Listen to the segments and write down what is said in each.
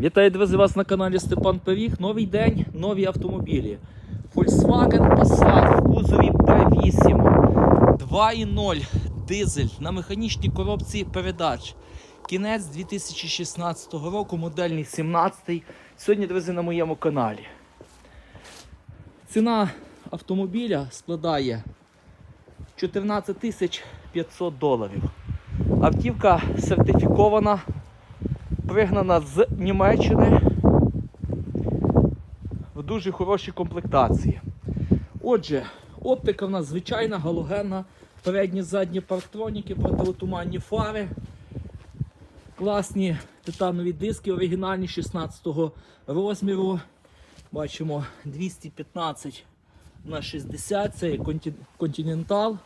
Вітаю, друзі, вас на каналі Степан Пиріг. Новий день, нові автомобілі. Volkswagen Passat в кузові P8 2.0 дизель на механічній коробці передач. Кінець 2016 року, модельний 17. Сьогодні, друзі, на моєму каналі. Ціна автомобіля складає 14 500 доларів. Автівка сертифікована пригнана з Німеччини в дуже хорошій комплектації. Отже, оптика в нас звичайна, галогенна, передні задні парктроніки, противотуманні фари, класні титанові диски, оригінальні 16 розміру. Бачимо 215 на 60, це є континентал.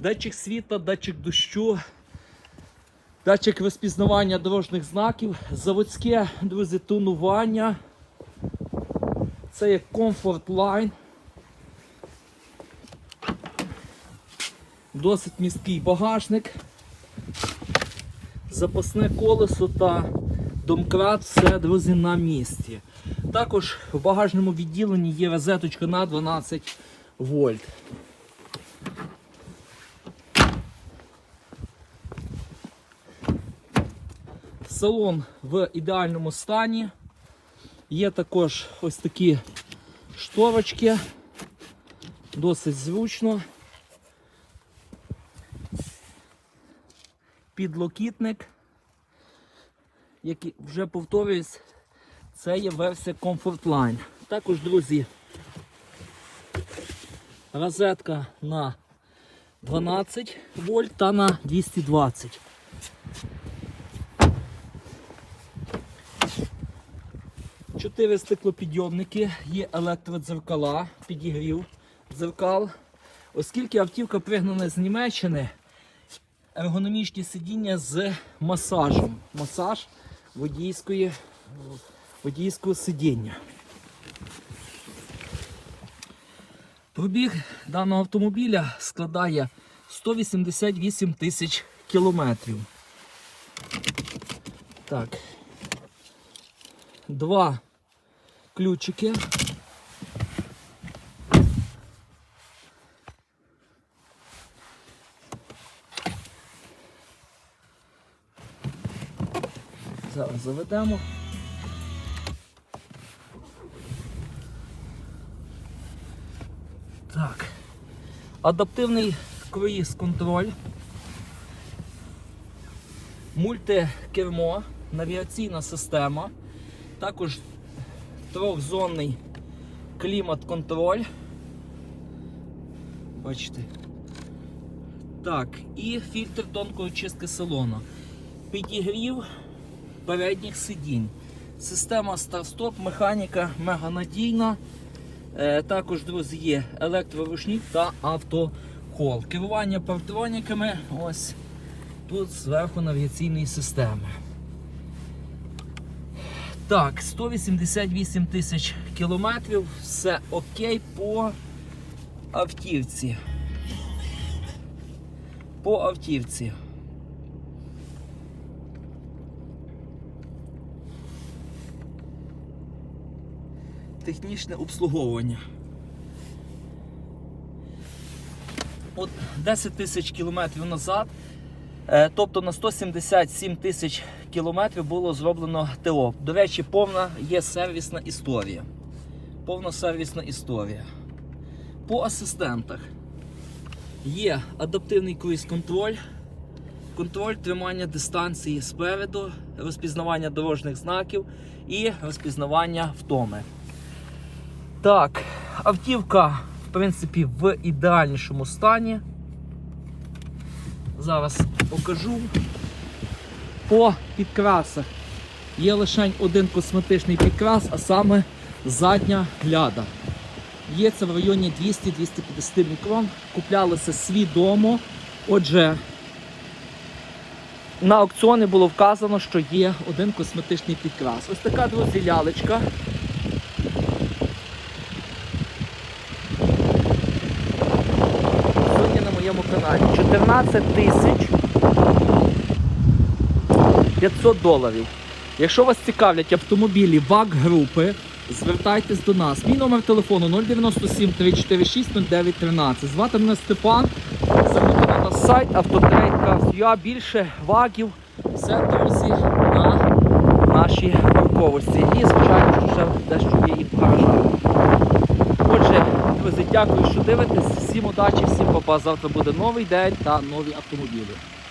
Датчик світла, датчик дощу, Датчик розпізнавання дорожніх знаків, заводське, друзі, тонування. Це є Comfort Line. Досить місткий багажник. Запасне колесо та домкрат, все, друзі, на місці. Також в багажному відділенні є розеточка на 12 вольт. Салон в ідеальному стані. Є також ось такі шторочки. Досить зручно. Підлокітник, який вже повторююсь, це є версія Comfort Line. Також, друзі, розетка на 12 вольт та на 220. Чотири стеклопідйомники, є електродзеркала, підігрів дзеркал. Оскільки автівка пригнана з Німеччини, ергономічні сидіння з масажем. Масаж водійської, водійського сидіння. Пробіг даного автомобіля складає 188 тисяч кілометрів. Так. Два ключики. Зараз заведемо. Так. Адаптивний круїз контроль. Мультикермо, навігаційна система. Також трьохзонний клімат-контроль. Бачите. Так, і фільтр тонкої чистки салону. Підігрів передніх сидінь. Система старт-стоп, механіка мега надійна. Е, також, друзі, є електрорушник та автохол. Керування партроніками ось тут зверху навігаційної системи. Так, 188 тисяч кілометрів, все окей по автівці. По автівці. Технічне обслуговування. От 10 тисяч кілометрів назад Тобто на 177 тисяч кілометрів було зроблено ТО. До речі, повна є сервісна історія. Повна сервісна історія. По асистентах є адаптивний круїз-контроль, контроль тримання дистанції спереду, розпізнавання дорожніх знаків і розпізнавання втоми. Так, автівка, в принципі, в ідеальнішому стані. Зараз покажу. По підкрасах є лише один косметичний підкрас, а саме задня ляда. Є це в районі 200-250 мікрон. Куплялися свідомо. Отже, на аукціоні було вказано, що є один косметичний підкрас. Ось така, друзі, лялечка. 12 тисяч 500 доларів. Якщо вас цікавлять автомобілі ВАГ-групи, звертайтесь до нас. Мій номер телефону 097 346 0913. Звати мене Степан. Заходьте на нас сайт автотрейд.каф'я. Більше вагів, все, друзі, на нашій парковості. І, звичайно, що ще дещо є і в гаражах. Друзі, дякую, що дивитесь. Всім удачі, всім папа. Завтра буде новий день та нові автомобілі.